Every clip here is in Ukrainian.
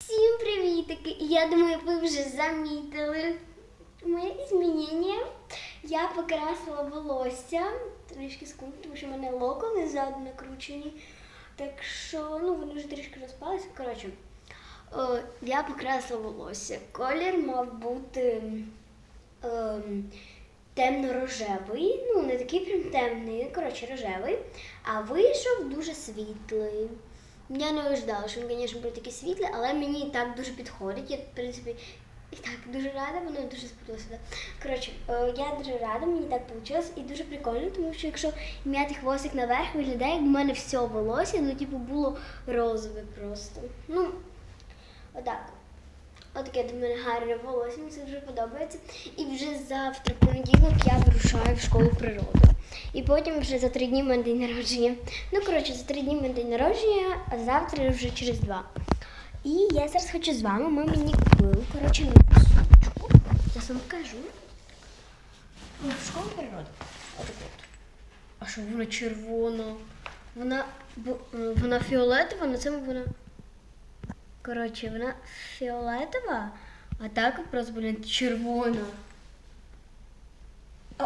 Всім привітики! Я думаю, ви вже замітили моє змінення. Я покрасила волосся трішки скуп, тому що в мене локони ззаду накручені. Так що, ну, вони вже трішки розпалися. Коротше, е, я покрасила волосся. Колір мав бути ем, темно-рожевий. Ну, не такий прям темний, коротше, рожевий, а вийшов дуже світлий. Я не ожидала, що він, звісно, буде такий світлий, але мені і так дуже підходить. Я, в принципі, і так дуже рада, воно дуже сподобалося. Коротше, е, я дуже рада, мені так вийшло і дуже прикольно, тому що якщо м'яти хвостик наверх, виглядає, як в мене все волосся, ну, типу, було розове просто. Ну, отак. Отаке до мене гарне волосся, мені це дуже подобається. І вже завтра, в понеділок, я вирушаю в школу природи. І потім вже за три дні в мене день народження. Ну, коротше, за три дні в мене день народження, а завтра вже через два. І я зараз хочу з вами, ми мені купили, коротше, сумочку. Зараз вам покажу. Ну, в школу природи. А що вона червона? Вона, вона фіолетова, на цьому вона. Коротше, вона фіолетова, а так просто, блін, червона. О,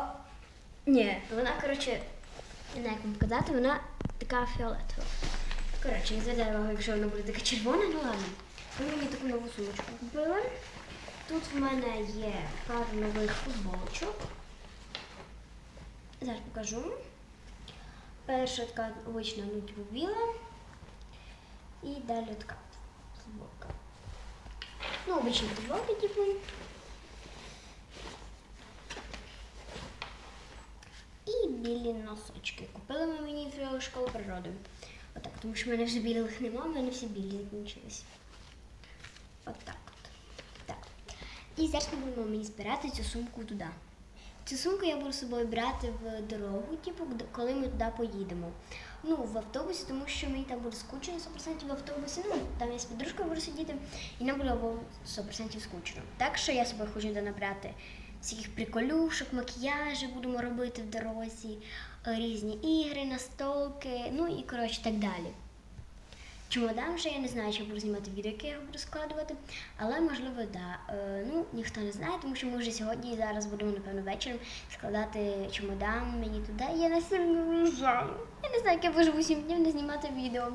ні, вона, коротше, не як вам казати, вона така фіолетова. Коротше, звертаю увагу, якщо вона буде така червона, ну ладно. Ми мені таку нову сумочку купили. Тут в мене є пару нових футболочок. Зараз покажу. Перша така обична, ну, типу біла. І далі така футболка. Ну, обичні футболки, типу. І білі носочки. Купили ми мені в школу природи. Отак, тому що в мене вже білих нема, в мене всі білі закінчились. Отак от. Так. І зараз ми будемо мені збирати цю сумку туди. Цю сумку я буду з собою брати в дорогу, типу, коли ми туди поїдемо. Ну, в автобусі, тому що мені там буде скучно 100% в автобусі. Ну, там я з подружкою буду сидіти, і нам буде 100% скучно. Так що я собі хочу набрати всяких приколюшок, макіяжі будемо робити в дорозі, е, різні ігри, настолки, ну і коротше так далі. Чемодан вже я не знаю, чи я буду знімати відео, яке я буду складувати, але можливо, да. Е, ну, ніхто не знає, тому що ми вже сьогодні і зараз будемо, напевно, вечором складати чемодан мені туди. Я на сім виїжджаю. Я не знаю, як я виживу сім днів не знімати відео.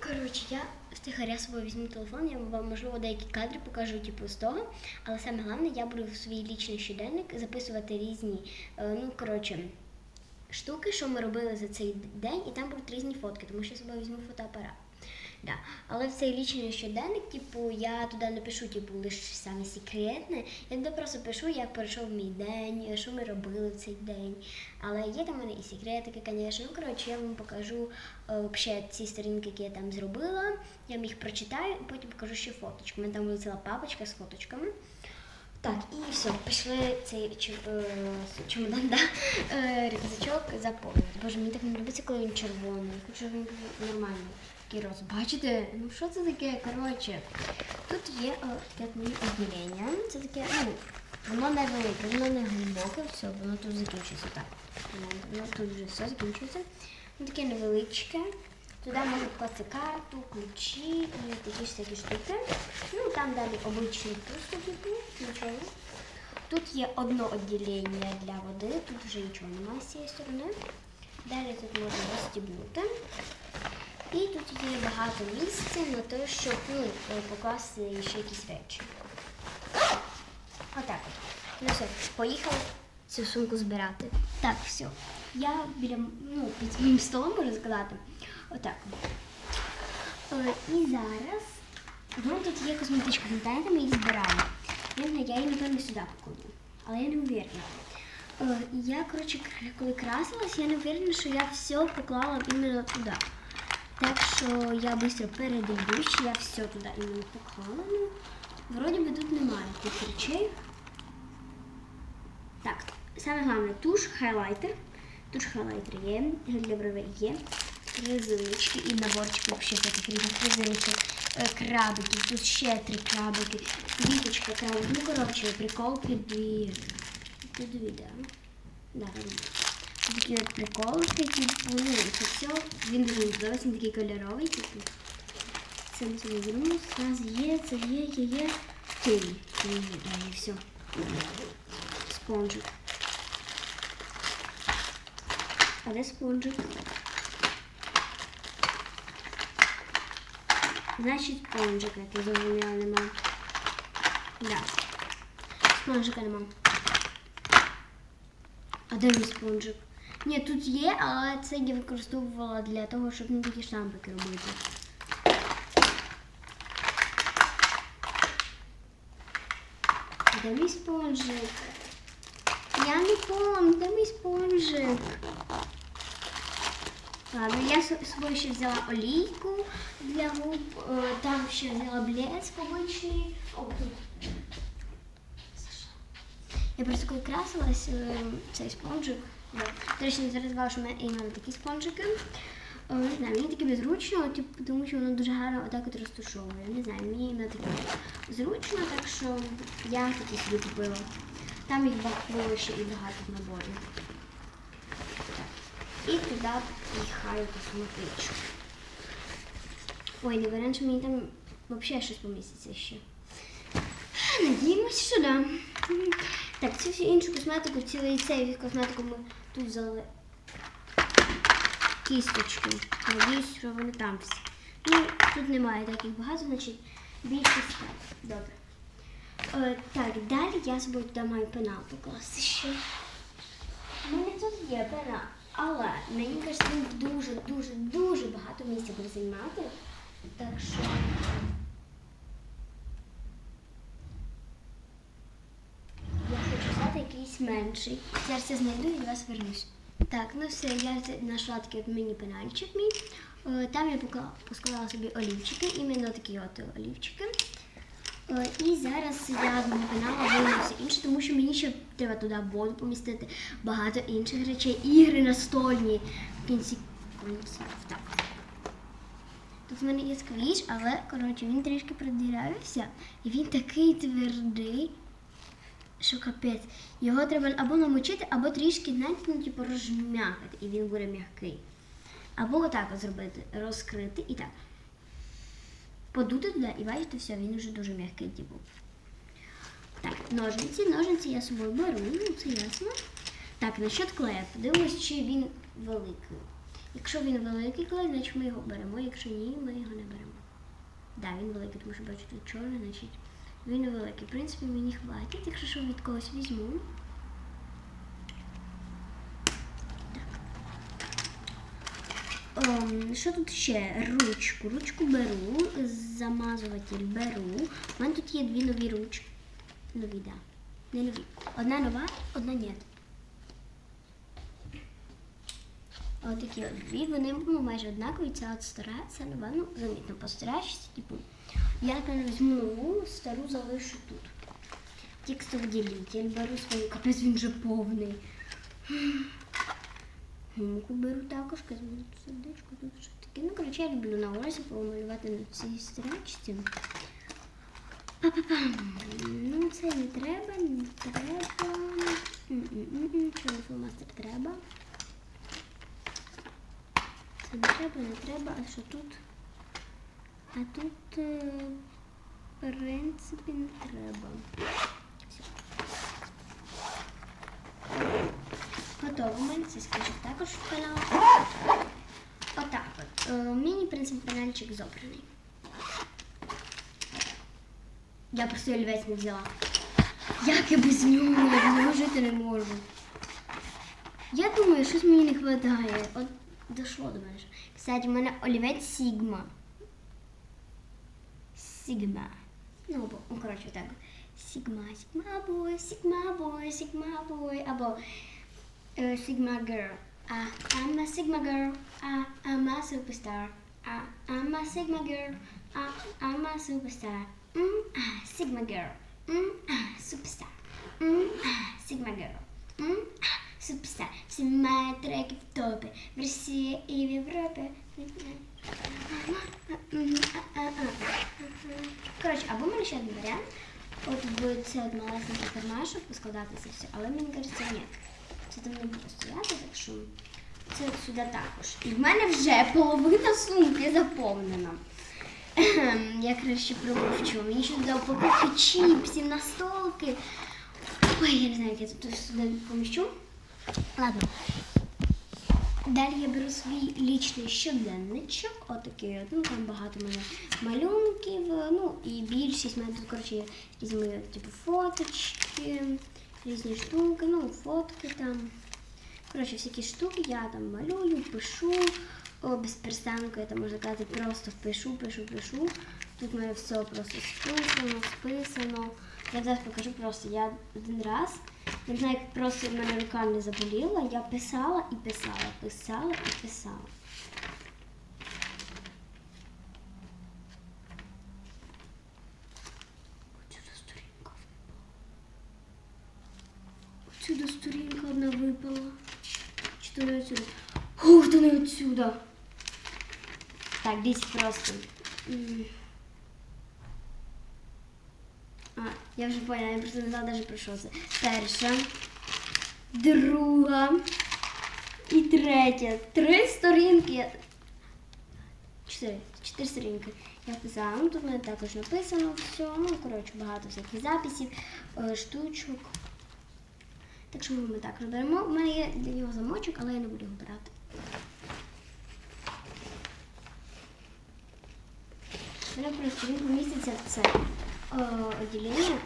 Коротше, я втихаря собою візьму телефон, я вам можливо деякі кадри покажу, типу, з того. Але саме головне, я буду в свій лічний щоденник записувати різні, е, ну коротше, штуки, що ми робили за цей день, і там будуть різні фотки, тому що я з собою візьму фотоапарат. Да. Але в цей лічний щоденник, типу, я туди не пишу, типу, лише саме секретне. Я туди просто пишу, як пройшов мій день, що ми робили в цей день. Але є там у мене і секретики, звісно. Ну, коротше, я вам покажу е, вообще ці сторінки, які я там зробила. Я їх прочитаю і потім покажу ще фоточки. У мене там буде ціла папочка з фоточками. Так, і все, пішли цей е, чемодан, да, е, рюкзачок заповнити. Боже, мені так не подобається, коли він червоний. Хочу, щоб він був нормальний. Роз. Бачите? Ну що це таке? Коротше, тут є мені відділення. Це таке, ну, воно не велике, воно не глибоке, все, воно тут закінчується так. Воно, тут вже все закінчується. Воно таке невеличке. Туди можна покласти карту, ключі і такі всякі штуки. Ну, там далі обичний просто типу, нічого. Тут є одне відділення для води, тут вже нічого немає з цієї сторони. Далі тут можна розстібнути. І тут є багато місця на те, щоб ну, е, покласти ще якісь речі. Отак от. Ну все, поїхали цю сумку збирати. Так, все. Я біля ну, під своїм столом можу сказати. Отак. Е, І зараз ну, тут є косметичка, пам'ятаєте, ми її збираємо. Я її, напевно, сюди покладу. Але я не уверена. Е, Я, коротше, коли красилась, я не уверена, що я все поклала іменно туди. Так що я швидко передивлюсь, я все туди іменно поклала. Ну, вроді би тут немає тих речей. Так, саме головне туш, хайлайтер. Туш хайлайтер є, гель для бровей є, резиночки і наборчики взагалі таких різних резиночок, е, крабики, тут ще три крабики, квіточка, крабик. Ну, коротше, приколки дві. Тут дві? Да, да. Такі от приколки, типу, ну, це все. Він дуже він такий кольоровий, типу. Це ми собі візьмемо. У нас є, це є, є, є. Київ. І все. Спонжик. А де спонжик? Значить, спонжика, я зрозуміла, нема. Да. Спонжика нема. А де мій спонжик? Ні, тут є, але це я використовувала для того, щоб не такі штампики робити. Де мій спонжик? Я не помню, де мій спонжик? Ладно, я собою ще взяла олійку для губ, е, там ще взяла блеск обичний. О, тут. Я просто коли красилась е, цей спонжик. Да. До речі, не зараз що в мене такі спонжики. Е, Не знаю, мені таке зручно, типу, тому що воно дуже гарно отак от розтушовує. Не знаю, мені іменно таке зручно, так що я такі собі купила. Там їх було ще і багато в наборі. І туди піхаю косметичку. Ой, не варен, що мені там взагалі щось поміститься ще. Надіємось, що да. Так, цю всю іншу косметику, цілий цей косметику ми тут взяли кісточки. Надіюсь, що вони там всі. Ну, тут немає таких багато, значить більше так. Добре. Е, так, далі я з собою туди маю пенал покласти ще. У мене тут є пенал, але мені кажеться, він дуже, дуже, дуже багато місця буде займати. Так що. Я хочу взяти якийсь менший. Я знайду і до вас вернусь. Так, ну все, я знайшла такий от міні-пенальчик мій. Е, Там я поскладала собі олівчики, іменно такі от олівчики. Е, І зараз я з мого пенала вийму все інше, тому що мені ще треба туди воду помістити, багато інших речей, ігри настольні. В кінці. Так. Тут в мене є сквіш, але коротше він трішки продирався, і він такий твердий, що капець. Його треба або намочити, або трішки ну, типу, і він буде м'який. Або отак от зробити, розкрити і так. Подути туди і бачите, все, він вже дуже м'який, типу. Так, ножниці. Ножниці я з собою беру, ну це ясно. Так, насчет клея. Подивимось, чи він великий. Якщо він великий клей, значить ми його беремо. Якщо ні, ми його не беремо. Так, да, він великий, тому що бачу тут чорний, значить він великий. В принципі, мені хватить, якщо що від когось візьму. Ем, що тут ще? Ручку. Ручку беру, замазуватель беру. У мене тут є дві нові ручки. Нові, да. Не нові. Одна нова, одна ні. Отакі от дві, вони ну, майже однакові, ця от стара, нова, ну, замітно постараюся, типу. Я візьму стару залишу тут. Текстовий ділитель беру свою, капець він вже повний. Гумку беру також, візьму сердечко, тут що таке. Ну, коротше, я люблю на уразі помалювати на цій стрічці. Ну, це не треба, не треба. Чому фломастер треба? Це не треба, не треба, а що тут? А тут, е, в принципі, не треба. Все. Готово. У мене цей також в канал. Отак от. Е, Міні, в принципі, пенальчик зобраний. Я просто олівець не взяла. Як я без нього? Я без нього жити не можу. Я думаю, щось мені не вистачає. От дошло до мене. Кстати, у мене олівець Сігма. Сігма. Ну, або, ну, коротше, так. Сігма, Сігма бой, Сігма бой, Сігма бой, або е, Sigma girl. Ah, I'm a Sigma girl. Ah, I'm a superstar. Ah, I'm a Sigma girl. Ah, I'm a superstar. Mm, ah, Sigma girl. Mm, ah, superstar. Mm, ah, Sigma girl. Mm, ah, superstar. Всі має треки в топі. В Росії і в Європі. Коротше, або мене ще один варіант. От в це от малесенький кармашок поскладати це все, але мені кажеться, ні. Це там не буде стояти, так що це от сюди також. І в мене вже половина сумки заповнена. Ем, Я краще промовчу. Мені ще додав покупки чіпсів, настолки. Ой, я не знаю, як я тут сюди поміщу. Ладно. Далі я беру свій лічний щоденничок. Отакий от. Ну там багато мене малюнків. Ну і більшість мене тут, коротше, різні типу фоточки, різні штуки, ну, фотки там. Коротше, всякі штуки я там малюю, пишу. О, без перестанку, я там можна казати, просто пишу, пишу, пишу. Тут в мене все просто списано, списано. Я зараз покажу просто. Я один раз, не знаю, як просто в мене рука не заболіла, я писала і писала, писала і писала. Отсюда сторінка випала. Отсюда сторінка одна випала. Чи то не отсюда? Ух, то не отсюда. Так, десь просто. Я вже поняла, я просто не знала навіть про що це. Перша, друга і третя. Три сторінки. Чотири. Чотири сторінки. Я писала, ну тут мене також написано все. Ну, коротше, багато всяких записів, е, штучок. Так що ми також беремо. У мене є для нього замочок, але я не буду його брати. Мене просто він поміститься це е, відділення.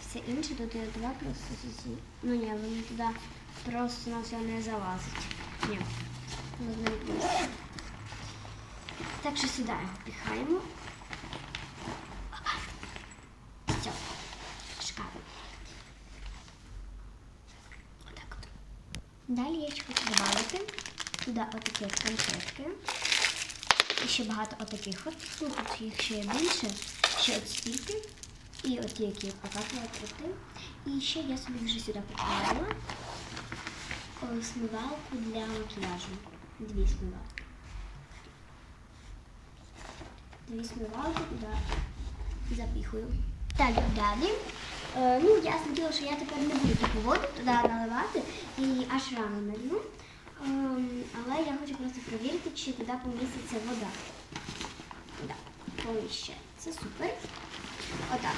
Все інше тут є два просто сусі. Ну ні, вони туди просто на все не залазить. Ні. Воно не поміститься. Так що сюди його піхаємо. Опа. Все. Шикарно. Отак от. Далі я ще хочу додати туди отакі от конфетки. І ще багато отаких от. Ну, тут їх ще більше. Ще от стільки. І от які я показувала тим. І ще я собі вже сюди поклала смивалку для макіяжу. Дві смивалки. Дві смивалки туди запіхую. Так, далі. Е, ну, я діло, що я тепер не буду таку воду туди наливати і аж рано налью. Ем, але я хочу просто перевірити, чи туди поміститься вода. Так, поміщається. Супер. Отак.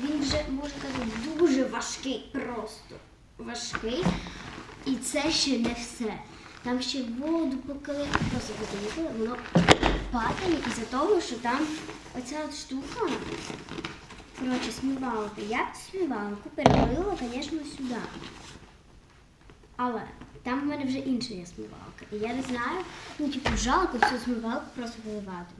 Він вже, можна казати, дуже важкий, просто важкий. І це ще не все. Там ще воду покали, просто потім воно падає із-за того, що там оця от штука. Коротше, смивалка. Я б смивалку перелила, звісно, сюди. Але там в мене вже інша є смивалка. І я не знаю, ну типу жалко цю смивалку просто виливати.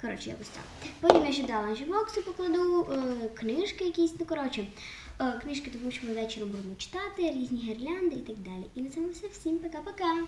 Коротше, якось так. Потім я ще дала бокси покладу, е, книжки якісь, ну коротше, е, книжки, тому що ми вечором будемо читати, різні гірлянди і так далі. І на цьому все. Всім пока-пока.